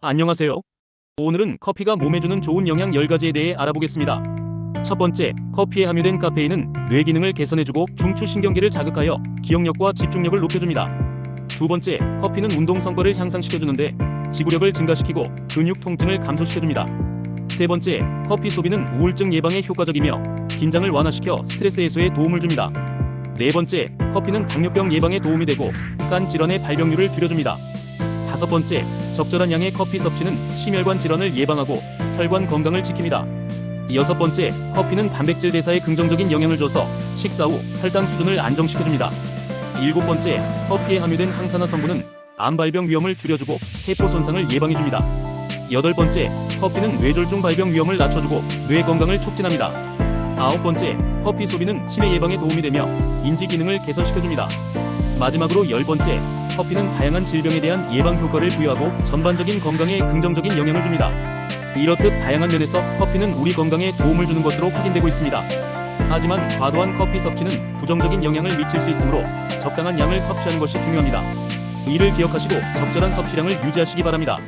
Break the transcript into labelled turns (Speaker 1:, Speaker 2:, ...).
Speaker 1: 안녕하세요. 오늘은 커피가 몸에 주는 좋은 영양 10가지에 대해 알아보겠습니다. 첫 번째, 커피에 함유된 카페인은 뇌 기능을 개선해주고 중추신경계를 자극하여 기억력과 집중력을 높여줍니다. 두 번째, 커피는 운동 성과를 향상시켜주는데 지구력을 증가시키고 근육 통증을 감소시켜줍니다. 세 번째, 커피 소비는 우울증 예방에 효과적이며 긴장을 완화시켜 스트레스 해소에 도움을 줍니다. 네 번째, 커피는 당뇨병 예방에 도움이 되고 간 질환의 발병률을 줄여줍니다. 다섯 번째, 적절한 양의 커피 섭취는 심혈관 질환을 예방하고 혈관 건강을 지킵니다. 여섯 번째, 커피는 단백질 대사에 긍정적인 영향을 줘서 식사 후 혈당 수준을 안정시켜줍니다. 일곱 번째, 커피에 함유된 항산화 성분은 암 발병 위험을 줄여주고 세포 손상을 예방해줍니다. 여덟 번째, 커피는 뇌졸중 발병 위험을 낮춰주고 뇌 건강을 촉진합니다. 아홉 번째, 커피 소비는 치매 예방에 도움이 되며 인지 기능을 개선시켜줍니다. 마지막으로 열 번째, 커피는 다양한 질병에 대한 예방 효과를 부여하고 전반적인 건강에 긍정적인 영향을 줍니다. 이렇듯 다양한 면에서 커피는 우리 건강에 도움을 주는 것으로 확인되고 있습니다. 하지만 과도한 커피 섭취는 부정적인 영향을 미칠 수 있으므로 적당한 양을 섭취하는 것이 중요합니다. 이를 기억하시고 적절한 섭취량을 유지하시기 바랍니다.